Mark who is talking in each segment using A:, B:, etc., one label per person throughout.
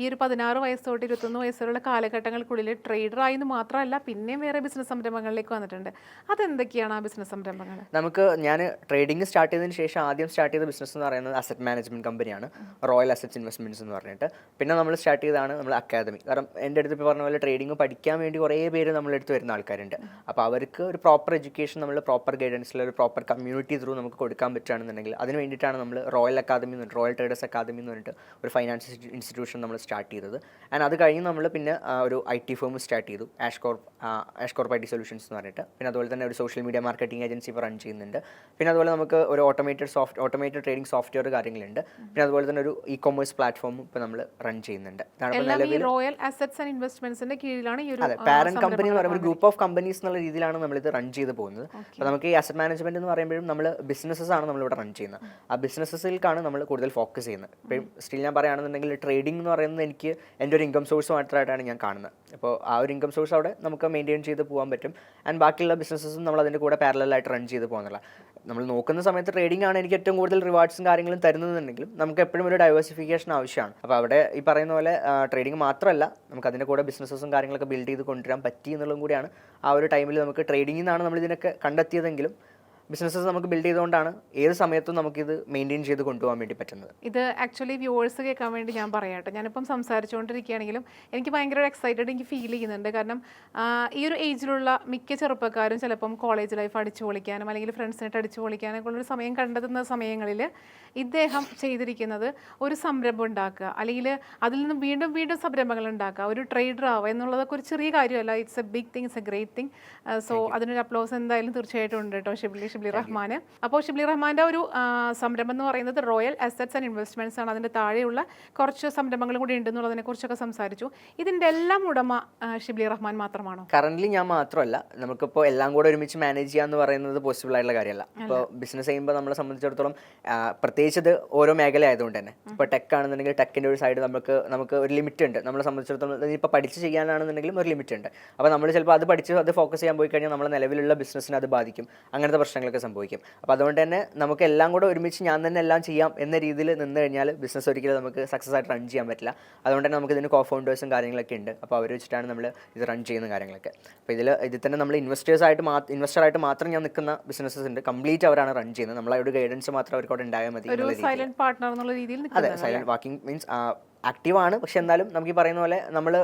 A: ഈ ഒരു പതിനാറ് വയസ്സ് തൊട്ട് ഇരുപത്തൊന്ന് വയസ്സുള്ള കാലഘട്ടങ്ങൾക്കുള്ളിൽ ട്രേഡറായി എന്ന് മാത്രമല്ല പിന്നെയും വേറെ ബിസിനസ് സംരംഭങ്ങളിലേക്ക് വന്നിട്ടുണ്ട്. അതെന്തൊക്കെയാണ് ആ ബിസിനസ് സംരംഭങ്ങൾ?
B: നമുക്ക് ഞാൻ ട്രേഡിംഗ് സ്റ്റാർട്ട് ചെയ്തതിന് ശേഷം ആദ്യം സ്റ്റാർട്ട് ചെയ്ത ബിസിനസ് എന്ന് പറയുന്നത് അസറ്റ് മാനേജ്മെന്റ് കമ്പനിയാണ് റോയൽ അസറ്റ് ഇൻവെസ്റ്റ്മെന്റ്സ് എന്ന് പറഞ്ഞിട്ട്. പിന്നെ നമ്മൾ സ്റ്റാർട്ട് ചെയ്തതാണ് നമ്മൾ അക്കാദമി. കാരണം എന്റെ അടുത്ത് പറഞ്ഞ പോലെ ട്രേഡിംഗ് പഠിക്കാൻ വേണ്ടി കുറേ പേര് നമ്മളെടുത്ത് വരുന്ന ആൾക്കാരുണ്ട്. അപ്പോൾ അവർക്ക് ഒരു പ്രോപ്പർ എഡ്യൂക്കേഷൻ നമ്മൾ പ്രോപ്പർ ഗൈഡൻസിൽ ഒരു പ്രോപ്പർ കമ്മ്യൂണിറ്റി ത്രൂ നമുക്ക് കൊടുക്കാൻ പറ്റുകയാണെന്നുണ്ടെങ്കിൽ അതിന് വേണ്ടിയിട്ടാണ് നമ്മൾ റോയൽ അക്കാദമി എന്ന് റോയൽ ട്രേഡേഴ്സ് അക്കാദമി എന്ന് പറഞ്ഞിട്ട് ഒരു ഫൈനാൻഷ്യൽ ഇൻസ്റ്റിറ്റ്യൂഷൻ നമ്മൾ സ്റ്റാർട്ട് ചെയ്തത്. ആൻഡ് അത് കഴിഞ്ഞ് നമ്മൾ പിന്നെ ഒരു ഐ ടി ഫേം സ്റ്റാർട്ട് ചെയ്തു. Ash Ashcorp Ash corp I T solutions എന്ന് പറഞ്ഞിട്ട്. പിന്നെ അതുപോലെ തന്നെ ഒരു സോഷ്യൽ മീഡിയ മാർക്കറ്റിംഗ് ഏജൻസി ഇപ്പോൾ റൺ ചെയ്യുന്നുണ്ട്. പിന്നെ അതുപോലെ നമുക്ക് ഒരു automated soft automated trading software കാര്യങ്ങളുണ്ട്. പിന്നെ അതുപോലെ തന്നെ ഒരു ഇ കൊമേഴ്സ് പ്ലാറ്റ്ഫോം ഇപ്പോൾ നമ്മൾ റൺ ചെയ്യുന്നുണ്ട്
A: റോയൽ അസറ്റ്സ് ആൻഡ് ഇൻവെസ്റ്റ്മെന്റ്സിന്റെ കീഴിലാണ് ഈ ഒരു
B: പാരന്റ് കമ്പനി എന്ന് പറയുമ്പോൾ ഗ്രൂപ്പ് ഓഫ് കമ്പനീസ് എന്നുള്ള രീതിയിലാണ് നമ്മൾ ഇത് റൺ ചെയ്ത് പോകുന്നത്. അപ്പോൾ നമുക്ക് ഈ അസറ്റ് മാനേജ്മെന്റ് എന്ന് പറയുമ്പോഴും നമ്മൾ ബിസിനസ്സസ് ആണ് നമ്മളിവിടെ റൺ ചെയ്യുന്നത്. ആ ബിസിനസ്സസിലേക്കാണ് നമ്മൾ കൂടുതൽ ഫോക്കസ് ചെയ്യുന്നത്. ഇപ്പം സ്റ്റിൽ ഞാൻ പറയുകയാണെന്നുണ്ടെങ്കിൽ ട്രേഡിംഗ് എന്ന് പറയുന്നത് എനിക്ക് എന്റെ ഒരു ഇൻകം സോഴ്സ് മാത്രമായിട്ടാണ് ഞാൻ കാണുന്നത്. അപ്പോൾ ആ ഒരു ഇൻകം സോഴ്സ് അവിടെ നമുക്ക് മെയിന്റെയിൻ ചെയ്ത് പോകാൻ പറ്റും. ആൻഡ് ബാക്കിയുള്ള ബിസിനസ്സും നമ്മൾ അതിന്റെ കൂടെ പാരലായിട്ട് റൺ ചെയ്ത് പോകുന്നില്ല നമ്മൾ നോക്കുന്ന സമയത്ത് ട്രേഡിംഗ് ആണ് എനിക്ക് ഏറ്റവും കൂടുതൽ റിവാർഡ്സും കാര്യങ്ങളും തരുന്നതെന്നുണ്ടെങ്കിലും നമുക്ക് എപ്പോഴും ഒരു ഡൈവേഴ്സിഫിക്കേഷൻ ആവശ്യമാണ്. അപ്പോൾ അവിടെ ഈ പറയുന്ന പോലെ ട്രേഡിംഗ് മാത്രമല്ല നമുക്ക് അതിന്റെ കൂടെ ബിസിനസ്സും കാര്യങ്ങളൊക്കെ ബിൽഡ് ചെയ്ത് കൊണ്ടുവരാൻ പറ്റി എന്നുള്ളതും കൂടിയാണ് ആ ഒരു ടൈമിൽ നമുക്ക് ട്രേഡിംഗിൽ നിന്നാണ് നമ്മൾ ഇതിനൊക്കെ കണ്ടെത്തിയതെങ്കിലും ബിസിനസ്സസ് നമുക്ക് ബിൽഡ് ചെയ്തുകൊണ്ടാണ് ഏത് സമയത്തും നമുക്കിത് മെയിന്റെയിൻ ചെയ്ത് കൊണ്ടുപോകാൻ വേണ്ടി പറ്റുന്നത്.
A: ഇത് ആക്ച്വലി വ്യൂവേഴ്സ് കേൾക്കാൻ വേണ്ടി ഞാൻ പറയട്ടെ ഞാനിപ്പം സംസാരിച്ചുകൊണ്ടിരിക്കുകയാണെങ്കിലും എനിക്ക് ഭയങ്കര എക്സൈറ്റഡ് എനിക്ക് ഫീൽ ചെയ്യുന്നുണ്ട്. കാരണം ഈ ഒരു ഏജിലുള്ള മിക്ക ചെറുപ്പക്കാരും ചിലപ്പം കോളേജ് ലൈഫ് അടിച്ചു പൊളിക്കാനും അല്ലെങ്കിൽ ഫ്രണ്ട്സിനായിട്ട് അടിച്ചു പൊളിക്കാനൊക്കെ ഉള്ളൊരു സമയം കണ്ടെത്തുന്ന സമയങ്ങളിൽ ഇദ്ദേഹം ചെയ്തിരിക്കുന്നത് ഒരു സംരംഭം ഉണ്ടാക്കുക. അല്ലെങ്കിൽ അതിൽ നിന്ന് വീണ്ടും വീണ്ടും സംരംഭങ്ങൾ ഉണ്ടാക്കുക. ഒരു ട്രേഡർ ആവുക എന്നുള്ളതൊക്കെ ഒരു ചെറിയ കാര്യമല്ല. It's a big thing it's a great thing so അതിനൊരു അപ്ലോസ് എന്തായാലും തീർച്ചയായിട്ടും ഉണ്ട് കേട്ടോ ഷിബ്ലി ഷിബ്ലി റഹ്മാൻ അപ്പോൾ ഷിബ്ലി റഹ്മാന്റെ ഒരു സംരംഭം എന്ന് പറയുന്നത് റോയൽ അസറ്റ്സ് ആൻഡ് ഇൻവെസ്റ്റ്മെന്റ്സ് ആണ്. അതിന്റെ താഴെയുള്ള കുറച്ച് സംരംഭങ്ങളും കൂടി ഉണ്ടെന്നുള്ളതിനെ കുറിച്ചൊക്കെ സംസാരിച്ചു. ഇതിന്റെ എല്ലാം ഉടമ ഷിബ്ലി റഹ്മാൻ മാത്രമാണോ?
B: കറന്റ് ഞാൻ മാത്രമല്ല. നമുക്കിപ്പോൾ എല്ലാം കൂടെ ഒരുമിച്ച് മാനേജ് ചെയ്യാന്ന് പറയുന്നത് പോസിബിൾ ആയിട്ടുള്ള കാര്യമല്ല. ഇപ്പോൾ ബിസിനസ് ചെയ്യുമ്പോൾ നമ്മളെ സംബന്ധിച്ചിടത്തോളം പ്രത്യേകിച്ച് ഇത് ഓരോ മേഖല ആയതുകൊണ്ട് തന്നെ. ഇപ്പോൾ ടെക് ആണെന്നുണ്ടെങ്കിൽ ടെക്കിന്റെ ഒരു സൈഡ് നമുക്ക് നമുക്ക് ഒരു ലിമിറ്റ് ഉണ്ട്. നമ്മളെ സംബന്ധിച്ചിടത്തോളം ഇപ്പോൾ പഠിച്ച് ചെയ്യാനാണെന്നുണ്ടെങ്കിലും ഒരു ലിമിറ്റ് ഉണ്ട്. അപ്പോൾ നമ്മൾ ചിലപ്പോൾ അത് പഠിച്ച് അത് ഫോക്കസ് ചെയ്യാൻ പോയി കഴിഞ്ഞാൽ നമ്മളെ നിലവിലുള്ള ബിസിനസ്സിനെ അത് ബാധിക്കും. അങ്ങനത്തെ പ്രശ്നങ്ങളൊക്കെ സംഭവിക്കും. അപ്പോൾ അതുകൊണ്ട് തന്നെ നമുക്ക് എല്ലാം കൂടെ ഒരുമിച്ച് ഞാൻ തന്നെ എല്ലാം ചെയ്യാം എന്ന രീതിയിൽ നിന്ന് കഴിഞ്ഞാൽ ബിസിനസ് ഒരിക്കലും നമുക്ക് സക്സസ് ആയിട്ട് റൺ ചെയ്യാൻ പറ്റില്ല. അതുകൊണ്ട് തന്നെ നമുക്ക് ഇതിന് കോ ഫൗണ്ടേഴ്സും കാര്യങ്ങളൊക്കെ ഉണ്ട്. അപ്പോൾ അവർ വെച്ചിട്ടാണ് നമ്മൾ ഇത് റൺ ചെയ്യുന്ന കാര്യങ്ങളൊക്കെ. അപ്പോൾ ഇതിൽ ഇതിൽ തന്നെ നമ്മൾ ഇൻവെസ്റ്റേഴ്സ് ആയിട്ട് ഇൻവെസ്റ്റർ ആയിട്ട് മാത്രം ഞാൻ നിൽക്കുന്ന ബിസിനസ്സസ് ഉണ്ട്. കംപ്ലീറ്റ് അവരാണ് റൺ ചെയ്യുന്നത്. നമ്മളവിടെ ഗൈഡൻസ് മാത്രം അവർക്ക് അവിടെ ഉണ്ടായാൽ മതി
A: ഒരു സൈലന്റ് പാർട്ണർ എന്നുള്ള രീതിയിൽ
B: അതെ സൈലന്റ് വാക്കിംഗ് മീൻസ് ആക്റ്റീവാണ് ആണ്. പക്ഷെ എന്നാലും നമുക്ക് ഈ പറയുന്ന പോലെ നമ്മൾ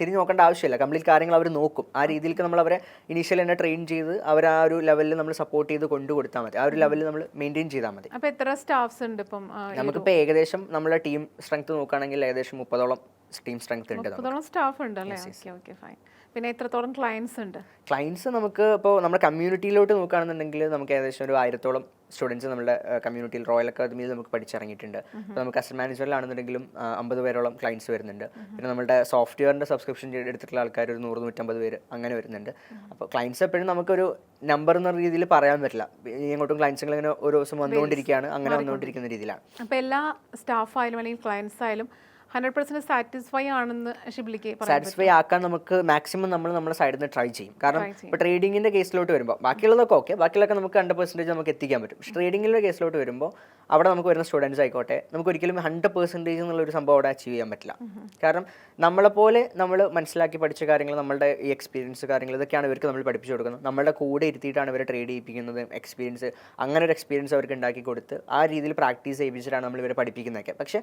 B: തിരിഞ്ഞു നോക്കേണ്ട ആവശ്യമില്ല. കംപ്ലീറ്റ് കാര്യങ്ങൾ അവർ നോക്കും. ആ രീതിയിലേക്ക് നമ്മൾ അവരെ ഇനീഷ്യൽ തന്നെ ട്രെയിൻ ചെയ്ത് അവർ ആ ഒരു ലെവലിൽ നമ്മൾ സപ്പോർട്ട് ചെയ്ത് കൊണ്ടു കൊടുത്താൽ മതി. ആ ഒരു ലെവലിൽ നമ്മൾ മെയിന്റെയിൻ ചെയ്താൽ മതി.
A: അപ്പോൾ എത്ര സ്റ്റാഫ്സ് ഉണ്ട് ഇപ്പം
B: നമുക്കിപ്പോൾ ഏകദേശം നമ്മളെ ടീം സ്ട്രെങ്ത് നോക്കുകയാണെങ്കിൽ ഏകദേശം മുപ്പതോളം ടീം സ്ട്രെങ്ത് ഉണ്ട് നമുക്ക്.
A: സ്റ്റാഫ് ഉണ്ട് അല്ലേ? ഓക്കെ ഓക്കെ ഫൈൻ പിന്നെ എത്രത്തോളം ക്ലയൻസ് ഉണ്ട്.
B: ക്ലയൻസ് നമുക്ക് ഇപ്പോൾ നമ്മുടെ കമ്മ്യൂണിറ്റിയിലോട്ട് നോക്കുകയാണെന്നുണ്ടെങ്കിൽ നമുക്ക് ഏകദേശം ഒരു ആയിരത്തോളം സ്റ്റുഡൻസ് നമ്മുടെ കമ്മ്യൂണിറ്റിയിൽ റോയൽ അക്കാദമിയിൽ നമുക്ക് പഠിച്ചിറങ്ങിയിട്ടുണ്ട്. അപ്പോൾ നമുക്ക് അസറ്റ് മാനേജ്മെന്റിലാണെന്നുണ്ടെങ്കിലും അമ്പത് പേരോളം ക്ലയൻസ് വരുന്നുണ്ട്. പിന്നെ നമ്മുടെ സോഫ്റ്റ്വെയറിന്റെ സബ്സ്ക്രിപ്ഷൻ എടുത്തിട്ടുള്ള ആൾക്കാർ ഒരു നൂറ് നൂറ്റമ്പത് പേര് അങ്ങനെ വരുന്നുണ്ട്. അപ്പോൾ ക്ലയൻസ് എപ്പോഴും നമുക്കൊരു നമ്പർ എന്ന രീതിയിൽ പറയാൻ പറ്റില്ല. ഇനി അങ്ങോട്ടും ക്ലയൻസുകൾ ഇങ്ങനെ ഓരോ ദിവസം വന്നുകൊണ്ടിരിക്കുകയാണ് അങ്ങനെ വന്നുകൊണ്ടിരിക്കുന്ന രീതിയിലാണ്.
A: അപ്പോൾ എല്ലാ സ്റ്റാഫ് ആയാലും അല്ലെങ്കിൽ ക്ലയൻസ് ആയാലും ഹൺഡ്രഡ് പെർസെന്റ് സാറ്റിസ്ഫൈ ആണെന്ന് ഷിബിലിക്ക്
B: സാറ്റിസ്ഫൈ ആക്കാൻ നമുക്ക് മാക്സിമം നമ്മൾ നമ്മുടെ സൈഡിൽ നിന്ന് ട്രൈ ചെയ്യും. കാരണം ഇപ്പോൾ ട്രേഡിങ്ങിന്റെ കേസിലോട്ട് വരുമ്പോൾ ബാക്കിയുള്ളതൊക്കെ ഓക്കെ ബാക്കിയുള്ളതൊക്കെ നമുക്ക് ഹൺഡ്രഡ് പെർസെന്റേജ് നമുക്ക് എത്തിക്കാൻ പറ്റും. പക്ഷേ ട്രേഡിങ്ങിന്റെ കേസിലോട്ട് വരുമ്പോൾ അവിടെ നമുക്ക് വരുന്ന സ്റ്റുഡൻസ് ആയിക്കോട്ടെ നമുക്ക് ഒരിക്കലും ഹൺഡ്രഡ് പെർസെന്റേജ് എന്നുള്ള ഒരു സംഭവം അവിടെ അച്ചീവ് ചെയ്യാൻ പറ്റില്ല. കാരണം നമ്മളെപ്പോലെ നമ്മൾ മനസ്സിലാക്കി പഠിച്ച കാര്യങ്ങൾ നമ്മളുടെ ഈ എക്സ്പീരിയൻസ് കാര്യങ്ങൾ ഇതൊക്കെയാണ് ഇവർക്ക് നമ്മൾ പഠിപ്പിച്ചു കൊടുക്കുന്നത്. നമ്മളുടെ കൂടെ ഇരുത്തിയിട്ടാണ് ഇവരെ ട്രേഡ് ചെയ്യിപ്പിക്കുന്നത് എക്സ്പീരിയൻസ് അങ്ങനെ ഒരു എക്സ്പീരിയൻസ് അവർക്ക് ഉണ്ടാക്കി കൊടുത്ത് ആ രീതിയിൽ പ്രാക്ടീസ് ചെയ്യിപ്പിച്ചിട്ടാണ് നമ്മൾ ഇവരെ പഠിപ്പിക്കുന്നതൊക്കെ. പക്ഷേ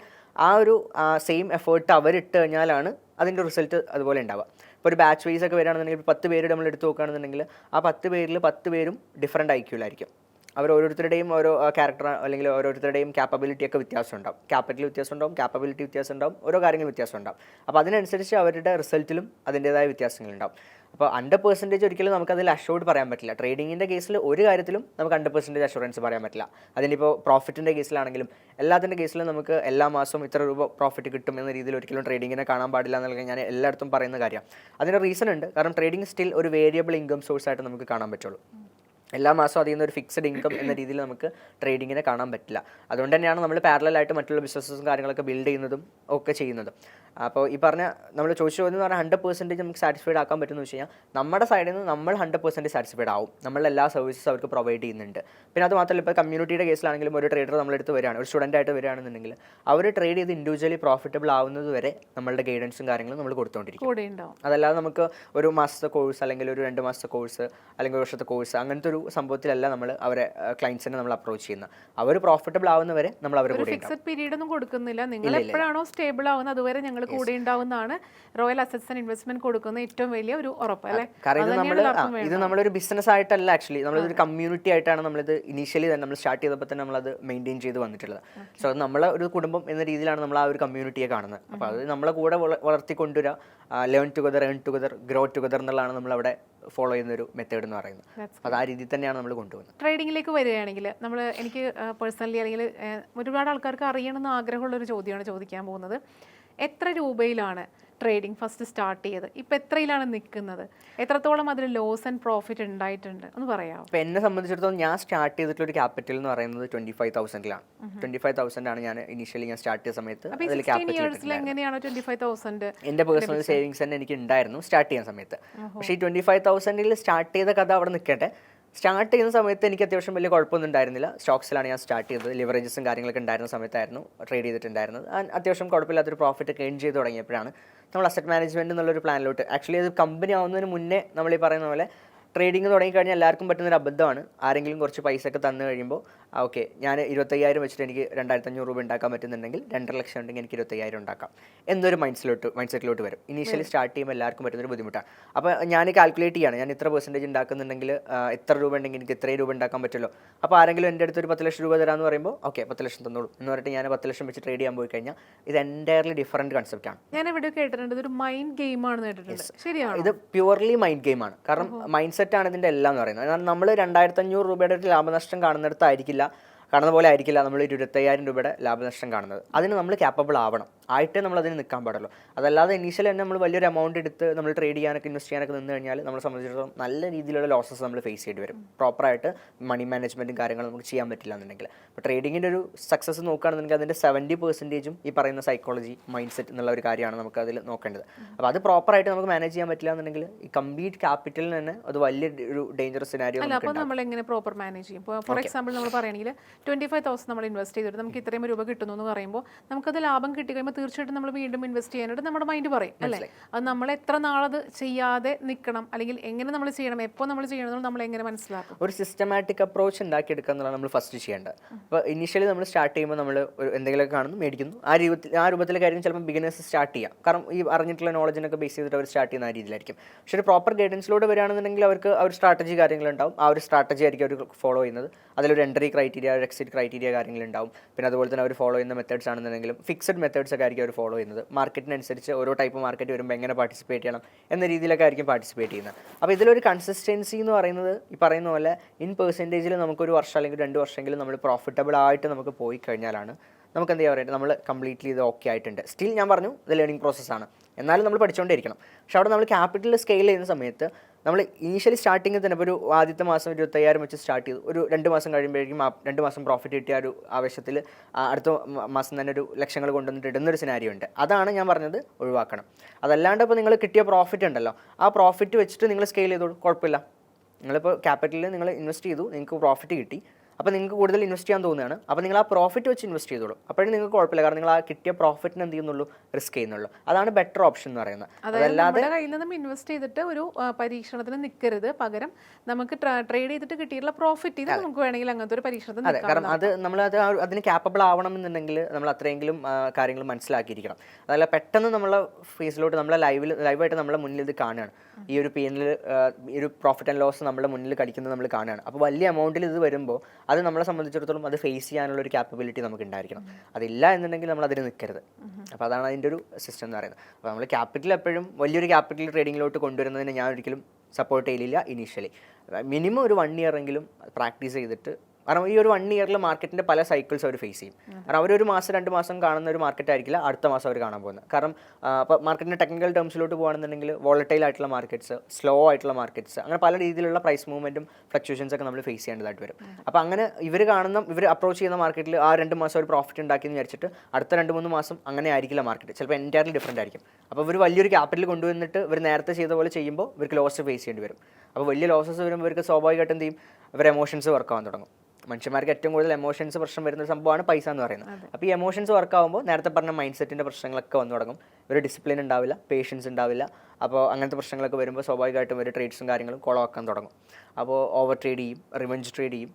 B: ആ ഒരു സെയിം എഫേർട്ട് അവരിട്ട് കഴിഞ്ഞാലാണ് അതിന്റെ റിസൾട്ട് അതുപോലെ ഉണ്ടാവുക. ഇപ്പോൾ ഒരു ബാച്ച് വൈസ് ഒക്കെ വരികയാണെന്നുണ്ടെങ്കിൽ പത്ത് പേര് നമ്മൾ എടുത്ത് നോക്കുകയാണെന്നുണ്ടെങ്കിൽ ആ പത്ത് പേരിൽ പത്ത് പേരും ഡിഫറെന്റ് ഐക്യൂലായിരിക്കും അവർ ഓരോരുത്തരുടെയും ഓരോ ക്യാരക്ടർ അല്ലെങ്കിൽ ഓരോരുത്തരുടെയും ക്യാപ്പബിലിറ്റി ഒക്കെ വ്യത്യാസം ഉണ്ടാവും ക്യാപിറ്റൽ വ്യത്യാസം ഉണ്ടാവും ക്യാപ്പബിലിറ്റി വ്യത്യാസം ഉണ്ടാവും ഓരോ കാര്യങ്ങൾ വ്യത്യാസം ഉണ്ടാവും അപ്പോൾ അതിനനുസരിച്ച് അവരുടെ റിസൾട്ടിലും അതിന്റേതായ വ്യത്യാസങ്ങളുണ്ടാവും. അപ്പോൾ ഹൺഡ്രഡ് പെർസെന്റേജ് ഒരിക്കലും നമുക്ക് അതിൽ അഷോർഡ് പറയാൻ പറ്റില്ല. ട്രേഡിങ്ങിന്റെ കേസിൽ ഒരു കാര്യത്തിലും നമുക്ക് ഹൺഡ്രഡ് പെർസെന്റേജ് അഷുറൻസ് പറയാൻ പറ്റില്ല. അതിനിപ്പോൾ പ്രോഫിറ്റിന്റെ കേസിലാണെങ്കിലും എല്ലാത്തിന്റെ കേസിലും നമുക്ക് എല്ലാ മാസവും ഇത്ര രൂപ പ്രോഫിറ്റ് കിട്ടും എന്ന രീതിയിൽ ഒരിക്കലും ട്രേഡിങ്ങിനെ കാണാൻ പാടില്ല എന്നുള്ള ഞാൻ എല്ലായിടത്തും പറയുന്ന കാര്യം. അതിന് റീസൺ ഉണ്ട്. കാരണം ട്രേഡിംഗ് സ്റ്റിൽ ഒരു വേരിയബിൾ ഇൻകം സോഴ്സ് ആയിട്ട് നമുക്ക് കാണാൻ പറ്റുള്ളൂ. എല്ലാ മാസവും അതിൽ നിന്ന് ഒരു ഫിക്സഡ് ഇൻകം എന്ന രീതിയിൽ നമുക്ക് ട്രേഡിങ്ങിനെ കാണാൻ പറ്റില്ല. അതുകൊണ്ട് തന്നെയാണ് നമ്മൾ പാരലായിട്ട് മറ്റുള്ള ബിസിനസ്സും കാര്യങ്ങളൊക്കെ ബിൽഡ് ചെയ്യുന്നതും ഒക്കെ ചെയ്യുന്നതും. അപ്പോൾ ഈ പറഞ്ഞ നമ്മൾ ചോദിച്ചു എന്ന് പറഞ്ഞാൽ ഹൺഡ്രഡ് പെർസെന്റേജ് നമുക്ക് സാറ്റിസ്ഫൈഡ് ആക്കാൻ പറ്റുമെന്ന് വെച്ച് കഴിഞ്ഞാൽ നമ്മുടെ സൈഡിൽ നിന്ന് നമ്മൾ ഹൺഡ്രഡ് പെർസെന്റ് സാറ്റിസ്ഫൈഡ് ആവും. നമ്മൾ എല്ലാ സർവീസസ് അവർക്ക് പ്രൊവൈഡ് ചെയ്യുന്നുണ്ട്. പിന്നെ അത് മാത്രമല്ല ഇപ്പോൾ കമ്മ്യൂണിറ്റിയുടെ കേസിലാണെങ്കിലും ഒരു ട്രേഡർ നമ്മളെടുത്ത് വരികയാണ് ഒരു സ്റ്റുഡന്റ് ആയിട്ട് വരികയാണെന്നുണ്ടെങ്കിൽ അവർ ട്രേഡ് ചെയ്ത് ഇൻഡിവിജ്വലി പ്രോഫിറ്റബിൾ ആവുന്നത് വരെ നമ്മളുടെ ഗൈഡൻസും കാര്യങ്ങളും നമ്മൾ കൊടുത്തുകൊണ്ടിരിക്കും. അതല്ലാതെ നമുക്ക് ഒരു മാസത്തെ കോഴ്സ് അല്ലെങ്കിൽ ഒരു രണ്ട് മാസത്തെ കോഴ്സ് അല്ലെങ്കിൽ ഒരു വർഷത്തെ കോഴ്സ് അങ്ങനത്തെ ഒരു സംഭവത്തിലല്ല നമ്മൾ അവരെ ക്ലയൻസിനെ നമ്മൾ അപ്രോച്ച് ചെയ്യുന്നത്. അവർ പ്രോഫിറ്റബിൾ ആവുന്നവരെ നമ്മൾ അവരെ കൂടെ
A: ഫിക്സഡ് പീരീഡ് ഒന്നും കൊടുക്കുന്നില്ല. നിങ്ങൾ എപ്പോഴാണോ സ്റ്റേബിൾ ആവുന്നത് അതുവരെ ഞങ്ങൾ കൂടെ ഉണ്ടാവുന്നതാണ് റോയൽ അസറ്റ്സ് ആൻഡ് ഇൻവെസ്റ്റ്മെന്റ് കൊടുക്കുന്ന ഏറ്റവും വലിയ ഒരു ഉറപ്പ് അല്ലെ?
B: കാരണം ഇത് നമ്മൾ ഇത് നമ്മളൊരു ബിസിനസ് ആയിട്ടല്ല ആക്ച്വലി നമ്മൾ നമ്മളൊരു കമ്മ്യൂണിറ്റി ആയിട്ടാണ് നമ്മളിത് ഇനീഷ്യലി തന്നെ നമ്മൾ സ്റ്റാർട്ട് ചെയ്തപ്പോൾ തന്നെ നമ്മൾ അത് മെയിന്റെയിൻ ചെയ്ത് വന്നിട്ടുള്ളത്. സോ അത് നമ്മളെ ഒരു കുടുംബം എന്ന രീതിയിലാണ് നമ്മൾ ആ ഒരു കമ്മ്യൂണിറ്റിയെ കാണുന്നത്. അപ്പോൾ അത് നമ്മളെ കൂടെ വള- വളർത്തിക്കൊണ്ടുവരിക learn together earn together grow together എന്നുള്ളതാണ് നമ്മളവിടെ ഫോളോ ചെയ്യുന്ന ഒരു മെത്തേഡ് എന്ന് പറയുന്നത്. അപ്പോൾ അത് ആ രീതിയിൽ തന്നെയാണ് നമ്മൾ കൊണ്ടുപോകുന്നത്.
A: ട്രേഡിങ്ങിലേക്ക് വരികയാണെങ്കിൽ നമ്മൾ എനിക്ക് പേഴ്സണലി അല്ലെങ്കിൽ ഒരുപാട് ആൾക്കാർക്ക് അറിയണമെന്ന് ആഗ്രഹമുള്ള ഒരു ചോദ്യമാണ് ചോദിക്കാൻ പോകുന്നത്. എത്ര രൂപയിലാണ് ട്രേഡിംഗ് ഫസ്റ്റ് സ്റ്റാർട്ട് ചെയ്ത്. ഇപ്പം എത്രയിലാണ് നിൽക്കുന്നത്? എത്രത്തോളം അതിൽ ലോസ് ആൻഡ് പ്രോഫിറ്റ് ഉണ്ടായിട്ടുണ്ട്? എന്ന് പറയാമോ
B: ഇപ്പം എന്നെ സംബന്ധിച്ചിടത്തോളം ഞാൻ സ്റ്റാർട്ട് ചെയ്തിട്ടുള്ള ഒരു ക്യാപിറ്റൽ എന്ന് പറയുന്നത് ട്വന്റി ഫൈവ് തൗസൻഡിലാണ് ട്വന്റി ഫൈവ് തൗസൻഡ് ആണ് ഞാൻ ഇനീഷ്യലി ഞാൻ സ്റ്റാർട്ട് ചെയ്ത സമയത്ത് അതിൽ ക്യാപിറ്റൽ
A: ഫൈവ് തൗസൻഡ്
B: എന്റെ പേഴ്സണൽ സേവിങ്സ് തന്നെ എനിക്ക് ഉണ്ടായിരുന്നു സ്റ്റാർട്ട് ചെയ്യുന്ന സമയത്ത്. പക്ഷേ ഈ ട്വന്റി ഫൈവ് തൗസൻഡിൽ സ്റ്റാർട്ട് ചെയ്ത കഥ അവിടെ നിൽക്കട്ടെ. സ്റ്റാർട്ട് ചെയ്യുന്ന സമയത്ത് എനിക്ക് അത്യാവശ്യം വലിയ കുഴപ്പമൊന്നും ഉണ്ടായിരുന്നില്ല. സ്റ്റോക്സിലാണ് ഞാൻ സ്റ്റാർട്ട് ചെയ്തത്. ലിവറേജസും കാര്യങ്ങളൊക്കെ ഉണ്ടായിരുന്ന സമയത്തായിരുന്നു ട്രേഡ് ചെയ്തിട്ടുണ്ടായിരുന്നത്. അത്യാവശ്യം കുഴപ്പമില്ലാത്തൊരു പ്രോഫിറ്റ് ഒക്കെ ഏൺ ചെയ്ത് തുടങ്ങിയപ്പോഴാണ് നമ്മൾ അസറ്റ് മാനേജ്മെന്റ് എന്നുള്ളൊരു പ്ലാനിലോട്ട് ആക്ച്വലി അത് കമ്പനി ആവുന്നതിന് മുന്നേ നമ്മൾ ഈ പറയുന്ന പോലെ ട്രേഡിംഗ് തുടങ്ങിക്കഴിഞ്ഞാൽ എല്ലാവർക്കും പറ്റുന്നൊരു അബദ്ധമാണ്. ആരെങ്കിലും കുറച്ച് പൈസ ഒക്കെ തന്നു കഴിയുമ്പോൾ ഓക്കെ. ഞാൻ ഇരുപത്തയ്യായിരം വെച്ചിട്ട് എനിക്ക് രണ്ടായിരത്തി അഞ്ഞൂറ് രൂപ ഉണ്ടാക്കാൻ പറ്റുന്നുണ്ടെങ്കിൽ രണ്ടര ലക്ഷം ഉണ്ടെങ്കിൽ എനിക്ക് ഇരുപത്തയ്യായിരം ഉണ്ടാക്കാം. എന്നൊരു മൈൻഡ്സിലോട്ട് മൈൻഡ് സെറ്റിലോട്ട് വരും ഇനീഷ്യലി സ്റ്റാർട്ട് ചെയ്യുമ്പോൾ എല്ലാവർക്കും പറ്റുന്നൊരു ബുദ്ധിമുട്ടാണ് അപ്പോൾ ഞാൻ കാൽക്കുലേറ്റ് ചെയ്യാണ്. ഞാൻ ഇത്ര പെർസെന്റേജ് ഉണ്ടാക്കുന്നുണ്ടെങ്കിൽ എത്ര രൂപ ഉണ്ടെങ്കിൽ എനിക്ക് ഇത്രയും രൂപ ഉണ്ടാക്കാൻ പറ്റുമല്ലോ അപ്പോൾ ആരെങ്കിലും എന്റെ അടുത്ത് ഒരു പത്ത് ലക്ഷം രൂപ തരാമെന്ന് പറയുമ്പോൾ ഓക്കെ പത്ത് ലക്ഷം തന്നോളൂ. എന്ന് പറഞ്ഞിട്ട് ഞാൻ പത്ത് ലക്ഷം വെച്ച് ട്രേഡ് ചെയ്യാൻ പോയി കഴിഞ്ഞാൽ ഇത് എന്റയർലി ഡിഫറന്റ് ആണ്.
A: ഞാൻ എവിടെ കേട്ടിട്ടുണ്ട്. ഇതൊരു മൈൻഡ് ഗെയിമാണ് കേട്ടിട്ടുണ്ട്. ശരിയാണ്?
B: ഇത് പ്യുവർലി മൈൻഡ് ഗെയിമാണ് കാരണം മൈൻഡ് സെറ്റ് ആണ് ഇതിന്റെ എല്ലാം എന്ന് പറയുന്നത്. നമ്മൾ രണ്ടായിരത്തി അഞ്ഞൂറ് രൂപയുടെ ഒരു ലാഭനഷ്ടം കാണുന്നിടത്തായിരിക്കില്ല là. കാണുന്ന പോലെ ആയിരിക്കില്ല നമ്മൾ ഇരുപത്തയ്യായിരം രൂപയുടെ ലാഭനഷ്ടം കാണുന്നത്. അതിന് നമ്മൾ ക്യാപ്പബിൾ ആവണം. ആയിട്ടേ നമ്മൾ അതിന് നിൽക്കാൻ പാടുള്ളൂ. അതല്ലാതെ ഇനീഷ്യലി തന്നെ നമ്മൾ വലിയൊരു എമൗണ്ട് എടുത്ത് നമ്മൾ ട്രേഡ് ചെയ്യാനൊക്കെ ഇൻവെസ്റ്റ് ചെയ്യാനൊക്കെ നിന്ന് കഴിഞ്ഞാൽ നമ്മളെ സംബന്ധിച്ചിടത്തോളം നല്ല രീതിയിലുള്ള ലോസസ് നമ്മൾ ഫേസ് ചെയ്യേണ്ടി വരും. പ്രോപ്പറായിട്ട് മണി മാനേജ്മെന്റും കാര്യങ്ങളും നമുക്ക് ചെയ്യാൻ പറ്റില്ല എന്നുണ്ടെങ്കിൽ. അപ്പോൾ ട്രേഡിങ്ങിന്റെ ഒരു സക്സസ് നോക്കുകയാണെന്നുണ്ടെങ്കിൽ അതിന്റെ സെവന്റി പെർസെന്റേജും ഈ പറയുന്ന സൈക്കോളജി മൈൻഡ് സെറ്റ് എന്നുള്ള ഒരു കാര്യമാണ് നമുക്ക് അതിൽ നോക്കേണ്ടത്. അപ്പോൾ അത് പ്രോപ്പറായിട്ട് നമുക്ക് മാനേജ് ചെയ്യാൻ പറ്റില്ല എന്നുണ്ടെങ്കിൽ ഈ കംപ്ലീറ്റ് ക്യാപിറ്റലിന് തന്നെ അത് വലിയ ഒരു ഡേഞ്ചറസ് സിനാരിയോ
A: അപ്പോൾ നമ്മൾ എങ്ങനെ പ്രോപ്പർ മാനേജ് ചെയ്യും? ഫോർ എക്സാമ്പിൾ നമ്മൾ പറയുകയാണെങ്കിൽ ട്വന്റി ഫൈവ് തൗസൻഡ് നമ്മൾ ഇൻവെസ്റ്റ് ചെയ്തിട്ട് നമുക്ക് ഇത്രയും രൂപ കിട്ടുന്നു എന്ന് പറയുമ്പോൾ നമുക്കത് ലാഭം കിട്ടി കഴിയുമ്പോൾ തീർച്ചയായിട്ടും നമ്മൾ വീണ്ടും ഇൻവെസ്റ്റ് ചെയ്യാനായിട്ട് നമ്മുടെ മൈൻഡ് പറയും അല്ലേ? അത് നമ്മൾ എത്ര നാളത് ചെയ്യാതെ നിൽക്കണം അല്ലെങ്കിൽ എങ്ങനെ നമ്മൾ ചെയ്യണം എപ്പോൾ നമ്മൾ ചെയ്യണം നമ്മൾ എങ്ങനെ മനസ്സിലാക്കും?
B: ഒരു സിസ്റ്റമാറ്റിക് അപ്രോച്ച് ഉണ്ടാക്കിയെടുക്കുക എന്നുള്ളതാണ് നമ്മൾ ഫസ്റ്റ് ചെയ്യേണ്ടത്. അപ്പോൾ ഇനിഷ്യലി നമ്മൾ സ്റ്റാർട്ട് ചെയ്യുമ്പോൾ നമ്മൾ എന്തെങ്കിലുമൊക്കെ കാണുന്നു മേടിക്കുന്നു. ആ രൂപത്തിൽ ആ രൂപത്തിലെ കാര്യം ചിലപ്പോൾ ബിഗിനേഴ്സ് സ്റ്റാർട്ട് ചെയ്യാം. കാരണം ഈ അറിഞ്ഞിട്ടുള്ള നോളജിനൊക്കെ ബേസ് ചെയ്തിട്ട് അവർ സ്റ്റാർട്ട് ചെയ്യുന്ന ആ രീതിയിലായിരിക്കും. പക്ഷേ ഒരു പ്രോപ്പർ ഗൈഡൻസിലൂടെ വരികയാണെന്നുണ്ടെങ്കിൽ അവർക്ക് ആ ഒരു സ്ട്രാറ്റജി കാര്യങ്ങളുണ്ടാവും. ആ ഒരു സ്ട്രാറ്റജി ആയിരിക്കും അവർ ഫോളോ ചെയ്യുന്നത്. അതിലൊരു എൻട്രി ക്രൈറ്റീരിയ എക്സിറ്റ് ക്രൈറ്റീരിയ കാര്യങ്ങളുണ്ടാവും. പിന്നെ അതുപോലെ തന്നെ അവർ ഫോളോ ചെയ്യുന്ന മെത്തേഡ്സ് ആണെന്നുണ്ടെങ്കിലും ഫിക്സഡ് മെത്തേഡ്സ് ഒക്കെ ആയിരിക്കും അവർ ഫോളോ ചെയ്യുന്നത്. മാർക്കറ്റിനനുസരിച്ച് ഓരോ ടൈപ്പ് മാർക്കറ്റ് വരുമ്പോൾ എങ്ങനെ പാർട്ടിസിപ്പേറ്റ് ചെയ്യണം എന്ന രീതിയിലൊക്കെ ആയിരിക്കും പാർട്ടിസിപ്പേറ്റ് ചെയ്യുന്നത്. അപ്പോൾ ഇതിലൊരു കൺസിസ്റ്റൻസി എന്ന് പറയുന്നത് ഈ പറയുന്ന പോലെ ഇൻ പെർസെന്റേജിൽ നമുക്കൊരു വർഷം അല്ലെങ്കിൽ രണ്ട് വർഷമെങ്കിലും നമ്മൾ പ്രോഫിറ്റബിൾ ആയിട്ട് നമുക്ക് പോയി കഴിഞ്ഞാലാണ് നമുക്ക് എന്ത് പറയുക നമ്മൾ കംപ്ലീറ്റ്ലി ഇത് ഓക്കെ ആയിട്ടുണ്ട്. സ്റ്റിൽ ഞാൻ പറഞ്ഞു ഇത് ലേണിംഗ് പ്രോസസ്സാണ് എന്നാലും നമ്മൾ പഠിച്ചുകൊണ്ടിരിക്കണം പക്ഷേ അവിടെ നമ്മൾ ക്യാപിറ്റൽ സ്കെയിൽ ചെയ്യുന്ന സമയത്ത് നമ്മൾ ഇനീഷ്യലി സ്റ്റാർട്ടിങ്ങിൽ തന്നെ ഒരു ആദ്യത്തെ മാസം ഇരുപത്തയ്യായിരം വെച്ച് സ്റ്റാർട്ട് ചെയ്തു. ഒരു രണ്ട് മാസം കഴിയുമ്പോഴേക്കും രണ്ട് മാസം പ്രോഫിറ്റ് കിട്ടിയ ഒരു ആവശ്യത്തിൽ അടുത്ത മാസം തന്നെ ഒരു ലക്ഷങ്ങൾ കൊണ്ടുവന്നിട്ട് ഇടുന്നൊരു സിനാരിയോ ഉണ്ട്. അതാണ് ഞാൻ പറഞ്ഞത് ഒഴിവാക്കണം. അതല്ലാണ്ട് ഇപ്പോൾ നിങ്ങൾ കിട്ടിയ പ്രോഫിറ്റ് ഉണ്ടല്ലോ. ആ പ്രോഫിറ്റ് വെച്ചിട്ട് നിങ്ങൾ സ്കെയിൽ ചെയ്തോളൂ. കുഴപ്പമില്ല. നിങ്ങളിപ്പോൾ ക്യാപിറ്റലിൽ നിങ്ങൾ ഇൻവെസ്റ്റ് ചെയ്തു. നിങ്ങൾക്ക് പ്രോഫിറ്റ് കിട്ടി. അപ്പോൾ നിങ്ങൾക്ക് കൂടുതൽ ഇൻവെസ്റ്റ് ചെയ്യാൻ തോന്നുകയാണ്. അപ്പോൾ നിങ്ങൾ ആ പ്രോഫിറ്റ് വെച്ച് ഇൻവെസ്റ്റ് ചെയ്തോളൂ. അപ്പോഴും നിങ്ങൾക്ക് കുഴപ്പമില്ല. കാരണം നിങ്ങൾ ആ കിട്ടിയ പ്രോഫിറ്റിന് എന്ത് ചെയ്യുന്നുള്ളൂ? റിസ്ക് ചെയ്യുന്നുള്ളൂ. അതാണ് ബെറ്റർ ഓപ്ഷൻ എന്ന് പറയുന്നത്.
A: അതല്ലാതെ കയ്യിൽ നിന്നും ഇൻവെസ്റ്റ് ചെയ്തിട്ട് ഒരു പരീക്ഷണത്തിന് നിൽക്കരുത് പകരം നമുക്ക് ട്രേഡ് ചെയ്തിട്ട് കിട്ടിയിട്ടുള്ള പ്രോഫിറ്റ് ഇത് നമുക്ക് വേണമെങ്കിൽ അങ്ങനത്തെ ഒരു പരീക്ഷണത്തിന്
B: അതെ. കാരണം അത് നമ്മൾ അത് അതിന് ക്യാപ്പബിൾ ആവണമെന്നുണ്ടെങ്കിൽ നമ്മൾ അത്രയെങ്കിലും കാര്യങ്ങൾ മനസ്സിലാക്കിയിരിക്കണം. അതല്ല പെട്ടെന്ന് നമ്മളെ ഫേസിലോട്ട് നമ്മളെ ലൈവിൽ ലൈവായിട്ട് നമ്മളെ മുന്നിൽ ഇത് കാണുകയാണ്. ഈ ഒരു പി ഈ ഒരു പ്രോഫിറ്റ് ആൻഡ് ലോസ് നമ്മുടെ മുന്നിൽ കടിക്കുന്നത് നമ്മൾ കാണുകയാണ്. അപ്പോൾ വലിയ എമൗണ്ടിൽ ഇത് വരുമ്പോൾ അത് നമ്മളെ സംബന്ധിച്ചിടത്തോളം അത് ഫേസ് ചെയ്യാനുള്ള ഒരു ക്യാപ്പബിലിറ്റി നമുക്ക് ഉണ്ടായിരിക്കണം. അതില്ല എന്നുണ്ടെങ്കിൽ നമ്മൾ അതിന് നിൽക്കരുത്. അപ്പോൾ അതാണ് അതിന്റെ ഒരു സിസ്റ്റം എന്ന് പറയുന്നത്. അപ്പോൾ നമ്മൾ ക്യാപിറ്റൽ എപ്പോഴും വലിയൊരു ക്യാപിറ്റൽ ട്രേഡിങ്ങിലോട്ട് കൊണ്ടുവരുന്നതിന് ഞാൻ ഒരിക്കലും സപ്പോർട്ട് ചെയ്യില്ല ഇനീഷ്യലി മിനിമം ഒരു വൺ ഇയർ എങ്കിലും പ്രാക്ടീസ് ചെയ്തിട്ട് കാരണം ഈ ഒരു വൺ ഇയറിൽ മാർക്കറ്റിന്റെ പല സൈക്കിൾസ് അവർ ഫേസ് ചെയ്യും. കാരണം അവരൊരു മാസം രണ്ട് മാസം കാണുന്ന ഒരു മാർക്കറ്റ് ആയിരിക്കില്ല അടുത്ത മാസം അവർ കാണാൻ പോകുന്നത്. കാരണം ഇപ്പോൾ മാർക്കറ്റിന്റെ ടെക്നിക്കൽ ടേംസിലോട്ട് പോകുകയാണെന്നുണ്ടെങ്കിൽ വോളറ്റൈൽ ആയിട്ടുള്ള മാർക്കറ്റ്സ് സ്ലോ ആയിട്ടുള്ള മാർക്കറ്റ്സ് അങ്ങനെ പല രീതിയിലുള്ള പ്രൈസ് മൂവ്മെന്റും ഫ്ലക്ച്വേഷൻസ് ഒക്കെ നമ്മൾ ഫേസ് ചെയ്യേണ്ടതായിട്ട് വരും. അപ്പോൾ അങ്ങനെ ഇവർ കാണുന്ന ഇവർ അപ്രോച്ച് ചെയ്യുന്ന മാർക്കറ്റിൽ ആ രണ്ട് മാസം ഒരു പ്രോഫിറ്റ് ഉണ്ടാക്കി എന്ന് വിചാരിച്ചിട്ട് അടുത്ത രണ്ട് മൂന്ന് മാസം അങ്ങനെ ആയിരിക്കില്ല മാർക്കറ്റ് ചിലപ്പോൾ എന്റയർലി ഡിഫറെന്റ് ആയിരിക്കും. അപ്പോൾ ഇവർ വലിയൊരു ക്യാപിറ്റൽ കൊണ്ടുവന്നിട്ട് ഇവർ നേരത്തെ ചെയ്ത പോലെ ചെയ്യുമ്പോൾ ഇവർക്ക് ലോസ് ഫേസ് ചെയ്യേണ്ടി വരും. അപ്പോൾ വലിയ ലോസസ് വരുമ്പോൾ ഇവർക്ക് സ്വാഭാവികമായിട്ടും എന്ത് ചെയ്യും? ഇവർ എമോഷൻസ് വർക്ക് ആവാൻ തുടങ്ങും. മനുഷ്യന്മാർക്ക് ഏറ്റവും കൂടുതൽ എമോഷൻസ് പ്രശ്നം വരുന്ന ഒരു സംഭവമാണ് പൈസ എന്ന് പറയുന്നത്. അപ്പോൾ ഈ എമോഷൻസ് വർക്ക് ആകുമ്പോൾ നേരത്തെ പറഞ്ഞ മൈൻഡ് സെറ്റിന്റെ പ്രശ്നങ്ങളൊക്കെ വന്നു തുടങ്ങും. ഒരു ഡിസിപ്ലിൻ ഉണ്ടാവില്ല പേഷ്യൻസ് ഉണ്ടാവില്ല അപ്പോൾ അങ്ങനത്തെ പ്രശ്നങ്ങളൊക്കെ വരുമ്പോൾ സ്വാഭാവികമായിട്ടും ഒരു ട്രേഡ്സും കാര്യങ്ങളും കുളമാക്കാൻ തുടങ്ങും. അപ്പോൾ ഓവർ ട്രേഡ് ചെയ്യും റിവെഞ്ച് ട്രേഡ് ചെയ്യും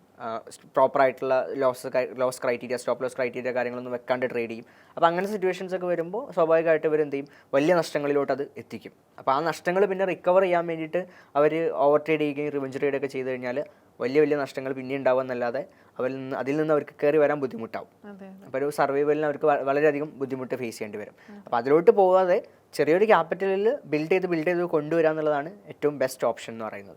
B: പ്രോപ്പറായിട്ടുള്ള loss loss criteria stop loss criteria കാര്യങ്ങളൊന്നും വെക്കാണ്ട് ട്രേഡ് ചെയ്യും. അപ്പോൾ അങ്ങനെ സിറ്റുവേഷൻസ് ഒക്കെ വരുമ്പോൾ സ്വാഭാവികമായിട്ട് ഇവർ എന്ത് ചെയ്യും? വലിയ നഷ്ടങ്ങളിലോട്ട് അത് എത്തിക്കും. അപ്പോൾ ആ നഷ്ടങ്ങൾ പിന്നെ റിക്കവർ ചെയ്യാൻ വേണ്ടിയിട്ട് അവർ ഓവർ ട്രേഡ് ചെയ്യുകയും റിവെഞ്ച് ട്രേഡ് ഒക്കെ ചെയ്ത് കഴിഞ്ഞാൽ വലിയ വലിയ നഷ്ടങ്ങൾ പിന്നെ ഉണ്ടാവുമെന്നല്ലാതെ അവരിൽ നിന്ന് അതിൽ നിന്ന് അവർക്ക് കയറി വരാൻ ബുദ്ധിമുട്ടാവും. അപ്പോൾ ഒരു സർവൈവലിന് അവർക്ക് വളരെയധികം ബുദ്ധിമുട്ട് ഫേസ് ചെയ്യേണ്ടി വരും. അപ്പോൾ അതിലോട്ട് പോകാതെ ചെറിയൊരു ക്യാപിറ്റലിൽ ബിൽഡ് ചെയ്ത് ബിൽഡ് ചെയ്ത് കൊണ്ടുവരിക എന്നുള്ളതാണ് ഏറ്റവും ബെസ്റ്റ് ഓപ്ഷൻ എന്ന് പറയുന്നത്.